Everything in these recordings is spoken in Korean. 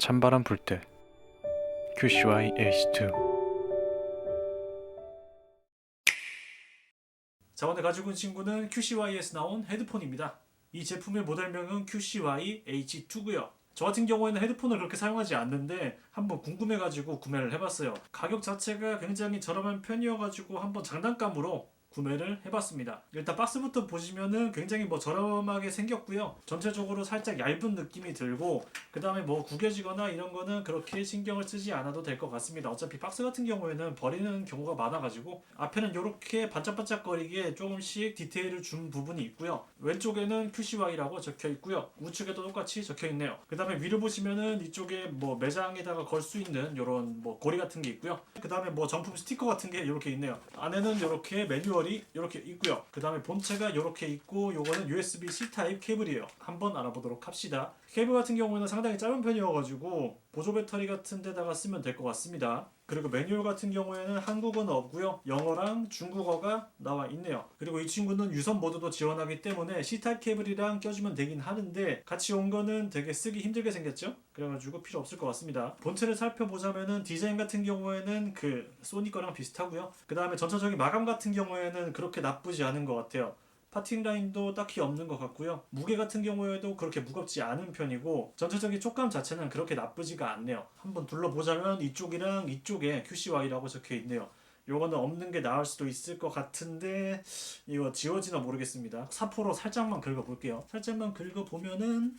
찬바람 불 때 QCY AC2 자 오늘 가지고 온 친구는 QCY에서 나온 헤드폰입니다. 이 제품의 모델명은 QCY H2고요. 저 같은 경우에는 헤드폰을 그렇게 사용하지 않는데 한번 궁금해가지고 구매를 해봤어요. 가격 자체가 굉장히 저렴한 편이어가지고 한번 장난감으로 구매를 해봤습니다. 일단 박스부터 보시면은 굉장히 뭐 저렴하게 생겼고요. 전체적으로 살짝 얇은 느낌이 들고 그 다음에 뭐 구겨지거나 이런 거는 그렇게 신경을 쓰지 않아도 될 것 같습니다. 어차피 박스 같은 경우에는 버리는 경우가 많아가지고 앞에는 이렇게 반짝반짝거리게 조금씩 디테일을 준 부분이 있고요. 왼쪽에는 QCY라고 적혀 있고요. 우측에도 똑같이 적혀 있네요. 그 다음에 위로 보시면은 이쪽에 뭐 매장에다가 걸 수 있는 이런 뭐 고리 같은 게 있고요. 그 다음에 뭐 정품 스티커 같은 게 이렇게 있네요. 안에는 이렇게 매뉴얼 이 이렇게 있고요. 그 다음에 본체가 이렇게 있고 요거는 USB-C 타입 케이블이에요. 한번 알아보도록 합시다. 케이블 같은 경우에는 상당히 짧은 편이어가지고 보조 배터리 같은 데다가 쓰면 될 것 같습니다. 그리고 매뉴얼 같은 경우에는 한국어는 없고요. 영어랑 중국어가 나와 있네요. 그리고 이 친구는 유선 모드도 지원하기 때문에 C타입 케이블이랑 껴주면 되긴 하는데 같이 온 거는 되게 쓰기 힘들게 생겼죠? 그래가지고 필요 없을 것 같습니다. 본체를 살펴보자면은 디자인 같은 경우에는 그 소니 거랑 비슷하고요. 그 다음에 전체적인 마감 같은 경우에는 그렇게 나쁘지 않은 것 같아요. 파팅 라인도 딱히 없는 것 같고요. 무게 같은 경우에도 그렇게 무겁지 않은 편이고 전체적인 촉감 자체는 그렇게 나쁘지가 않네요. 한번 둘러보자면 이쪽이랑 이쪽에 QCY라고 적혀 있네요. 요거는 없는 게 나을 수도 있을 것 같은데 이거 지워지나 모르겠습니다. 사포로 살짝만 긁어볼게요. 살짝만 긁어보면은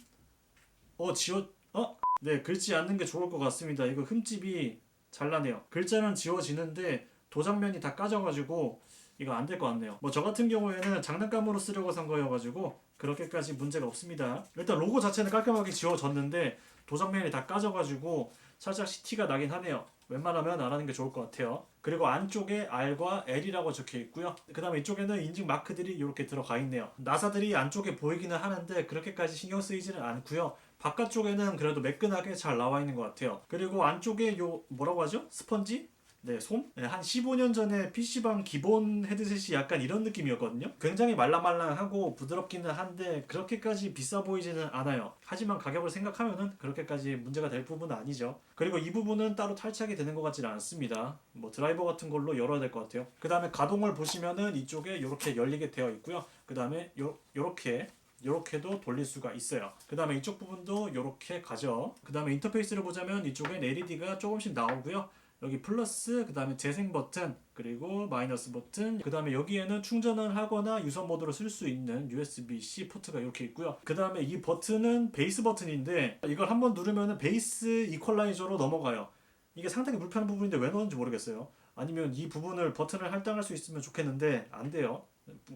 어 지워 어? 네 긁지 않는 게 좋을 것 같습니다. 이거 흠집이 잘 나네요. 글자는 지워지는데 도장면이 다 까져가지고 이거 안 될 것 같네요. 뭐 저 같은 경우에는 장난감으로 쓰려고 산 거여가지고 그렇게까지 문제가 없습니다. 일단 로고 자체는 깔끔하게 지워졌는데 도장면이 다 까져가지고 살짝 CT가 나긴 하네요. 웬만하면 안 하는 게 좋을 것 같아요. 그리고 안쪽에 R과 L이라고 적혀 있고요. 그 다음에 이쪽에는 인증 마크들이 이렇게 들어가 있네요. 나사들이 안쪽에 보이기는 하는데 그렇게까지 신경 쓰이지는 않고요. 바깥쪽에는 그래도 매끈하게 잘 나와 있는 것 같아요. 그리고 안쪽에 요 뭐라고 하죠? 스펀지? 네, 솜? 네, 한 15년 전에 PC방 기본 헤드셋이 약간 이런 느낌이었거든요. 굉장히 말랑말랑하고 부드럽기는 한데 그렇게까지 비싸 보이지는 않아요. 하지만 가격을 생각하면은 그렇게까지 문제가 될 부분은 아니죠. 그리고 이 부분은 따로 탈착이 되는 것 같지는 않습니다. 뭐 드라이버 같은 걸로 열어야 될 것 같아요. 그 다음에 가동을 보시면은 이쪽에 이렇게 열리게 되어 있고요. 그 다음에 요, 요렇게 이렇게도 돌릴 수가 있어요. 그 다음에 이쪽 부분도 이렇게 가죠. 그 다음에 인터페이스를 보자면 이쪽엔 LED가 조금씩 나오고요. 여기 플러스, 그 다음에 재생 버튼, 그리고 마이너스 버튼, 그 다음에 여기에는 충전을 하거나 유선 모드로 쓸 수 있는 USB-C 포트가 이렇게 있고요. 그 다음에 이 버튼은 베이스 버튼인데 이걸 한번 누르면 베이스 이퀄라이저로 넘어가요. 이게 상당히 불편한 부분인데 왜 넣었는지 모르겠어요. 아니면 이 부분을 버튼을 할당할 수 있으면 좋겠는데 안 돼요.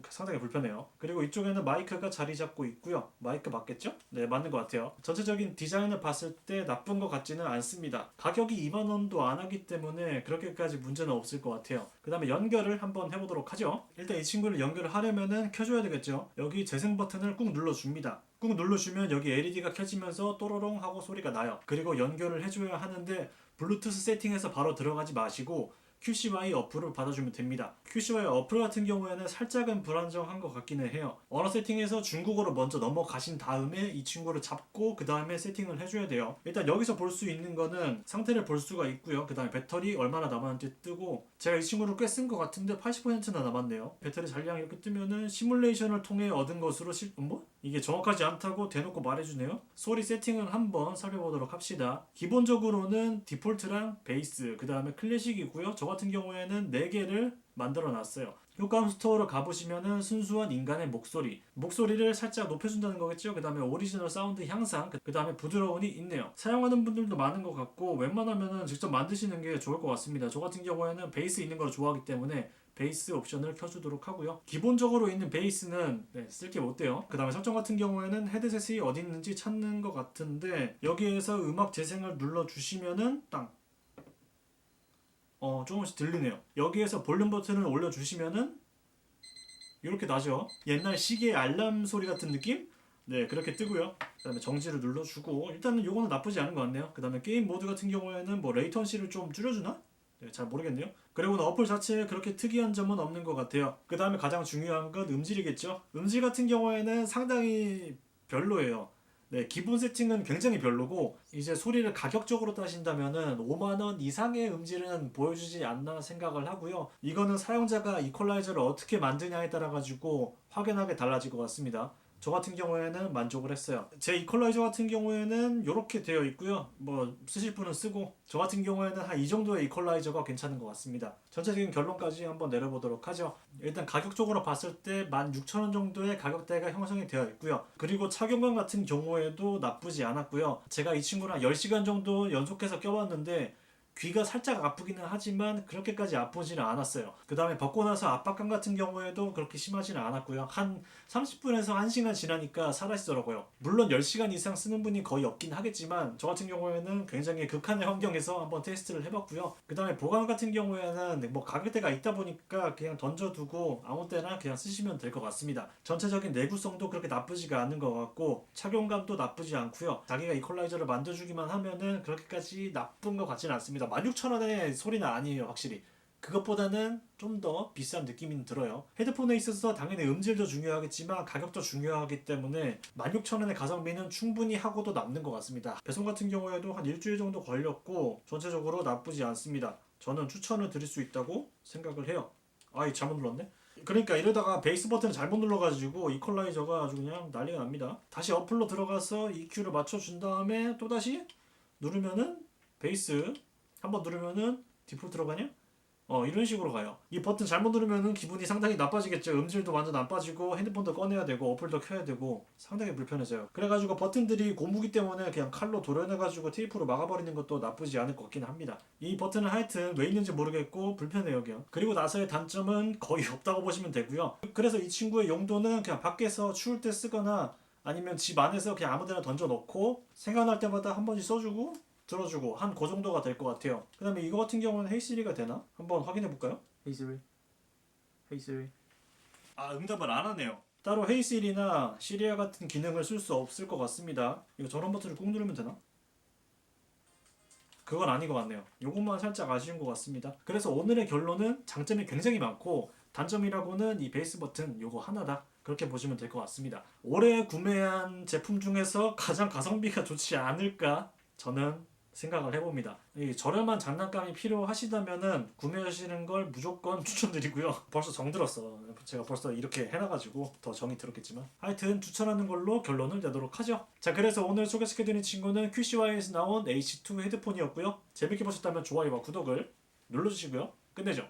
상당히 불편해요. 그리고 이쪽에는 마이크가 자리 잡고 있고요. 마이크 맞겠죠? 네, 맞는 것 같아요. 전체적인 디자인을 봤을 때 나쁜 것 같지는 않습니다. 가격이 2만 원도 안 하기 때문에 그렇게까지 문제는 없을 것 같아요. 그 다음에 연결을 한번 해보도록 하죠. 일단 이 친구를 연결을 하려면은 켜줘야 되겠죠. 여기 재생 버튼을 꾹 눌러줍니다. 꾹 눌러주면 여기 LED가 켜지면서 또로롱 하고 소리가 나요. 그리고 연결을 해줘야 하는데 블루투스 세팅해서 바로 들어가지 마시고 QCY 어플을 받아주면 됩니다. QCY 어플 같은 경우에는 살짝은 불안정한 것 같기는 해요. 언어 세팅에서 중국어로 먼저 넘어가신 다음에 이 친구를 잡고 그 다음에 세팅을 해줘야 돼요. 일단 여기서 볼 수 있는 거는 상태를 볼 수가 있고요. 그 다음에 배터리 얼마나 남았는지 뜨고 제가 이 친구를 꽤 쓴 것 같은데 80%나 남았네요. 배터리 잔량 이렇게 뜨면은 시뮬레이션을 통해 얻은 것으로 실... 뭐? 이게 정확하지 않다고 대놓고 말해주네요. 소리 세팅을 한번 살펴보도록 합시다. 기본적으로는 디폴트랑 베이스, 그 다음에 클래식이고요. 저 같은 경우에는 4개를 만들어 놨어요. 효과음 스토어로 가보시면은 순수한 인간의 목소리, 목소리를 살짝 높여준다는 거겠죠. 그 다음에 오리지널 사운드 향상, 그 다음에 부드러움이 있네요. 사용하는 분들도 많은 것 같고 웬만하면은 직접 만드시는 게 좋을 것 같습니다. 저 같은 경우에는 베이스 있는 걸 좋아하기 때문에 베이스 옵션을 켜주도록 하고요. 기본적으로 있는 베이스는 네, 쓸게 못 돼요. 그 다음에 설정 같은 경우에는 헤드셋이 어디 있는지 찾는 것 같은데 여기에서 음악 재생을 눌러주시면은 땅. 어 조금씩 들리네요. 여기에서 볼륨 버튼을 올려주시면은 이렇게 나죠. 옛날 시계 알람 소리 같은 느낌? 네 그렇게 뜨고요. 그 다음에 정지를 눌러주고 일단은 요거는 나쁘지 않은 것 같네요. 그 다음에 게임 모드 같은 경우에는 뭐 레이턴시를 좀 줄여주나? 네, 잘 모르겠네요. 그리고는 어플 자체에 그렇게 특이한 점은 없는 것 같아요. 그 다음에 가장 중요한 건 음질이겠죠. 음질 같은 경우에는 상당히 별로예요. 네, 기본 세팅은 굉장히 별로고 이제 소리를 가격적으로 따진다면은 5만 원 이상의 음질은 보여주지 않나 생각을 하고요. 이거는 사용자가 이퀄라이저를 어떻게 만드냐에 따라 가지고 확연하게 달라질 것 같습니다. 저 같은 경우에는 만족을 했어요. 제 이퀄라이저 같은 경우에는 이렇게 되어 있고요. 뭐 쓰실 분은 쓰고 저 같은 경우에는 한 이 정도의 이퀄라이저가 괜찮은 것 같습니다. 전체적인 결론까지 한번 내려보도록 하죠. 일단 가격적으로 봤을 때 16,000원 정도의 가격대가 형성이 되어 있고요. 그리고 착용감 같은 경우에도 나쁘지 않았고요. 제가 이 친구랑 10시간 정도 연속해서 껴봤는데 귀가 살짝 아프기는 하지만 그렇게까지 아프지는 않았어요. 그 다음에 벗고 나서 압박감 같은 경우에도 그렇게 심하지는 않았고요. 한 30분에서 1시간 지나니까 사라지더라고요. 물론 10시간 이상 쓰는 분이 거의 없긴 하겠지만 저 같은 경우에는 굉장히 극한의 환경에서 한번 테스트를 해봤고요. 그 다음에 보관 같은 경우에는 뭐 가격대가 있다 보니까 그냥 던져두고 아무 때나 그냥 쓰시면 될 것 같습니다. 전체적인 내구성도 그렇게 나쁘지가 않은 것 같고 착용감도 나쁘지 않고요. 자기가 이퀄라이저를 만들어주기만 하면은 그렇게까지 나쁜 것 같지는 않습니다. 16,000원의 소리는 아니에요, 확실히. 그것보다는 좀 더 비싼 느낌이 들어요. 헤드폰에 있어서 당연히 음질도 중요하겠지만 가격도 중요하기 때문에 16,000원의 가성비는 충분히 하고도 남는 것 같습니다. 배송 같은 경우에도 한 일주일 정도 걸렸고 전체적으로 나쁘지 않습니다. 저는 추천을 드릴 수 있다고 생각을 해요. 아이 잘못 눌렀네. 그러니까 이러다가 베이스 버튼을 잘못 눌러가지고 이퀄라이저가 아주 그냥 난리가 납니다. 다시 어플로 들어가서 EQ를 맞춰준 다음에 또 다시 누르면은 베이스 한번 누르면은 디폴트 들어가냐? 어 이런 식으로 가요. 이 버튼 잘못 누르면은 기분이 상당히 나빠지겠죠. 음질도 완전 안 빠지고 핸드폰도 꺼내야 되고 어플도 켜야 되고 상당히 불편해져요. 그래가지고 버튼들이 고무기 때문에 그냥 칼로 도려내가지고 테이프로 막아버리는 것도 나쁘지 않을 것 같긴 합니다. 이 버튼은 하여튼 왜 있는지 모르겠고 불편해요 그냥. 그리고 나서의 단점은 거의 없다고 보시면 되고요. 그래서 이 친구의 용도는 그냥 밖에서 추울 때 쓰거나 아니면 집 안에서 그냥 아무데나 던져 놓고 생각날 때마다 한 번씩 써주고 들어주고 한 그 정도가 될 것 같아요. 그 다음에 이거 같은 경우는 헤이시리가 되나? 한번 확인해 볼까요? 헤이시리 헤이시리 아 응답을 안 하네요. 따로 헤이시리나 시리아 같은 기능을 쓸 수 없을 것 같습니다. 이거 전원 버튼을 꾹 누르면 되나? 그건 아닌 것 같네요. 요것만 살짝 아쉬운 것 같습니다. 그래서 오늘의 결론은 장점이 굉장히 많고 단점이라고는 이 베이스 버튼 요거 하나다. 그렇게 보시면 될 것 같습니다. 올해 구매한 제품 중에서 가장 가성비가 좋지 않을까 저는 생각을 해봅니다. 이 저렴한 장난감이 필요하시다면은 구매하시는 걸 무조건 추천드리고요. 벌써 정들었어. 제가 벌써 이렇게 해놔가지고 더 정이 들었겠지만 하여튼 추천하는 걸로 결론을 내도록 하죠. 자 그래서 오늘 소개시켜드린 친구는 QCY에서 나온 H2 헤드폰이었고요. 재밌게 보셨다면 좋아요와 구독을 눌러주시고요. 끝내죠.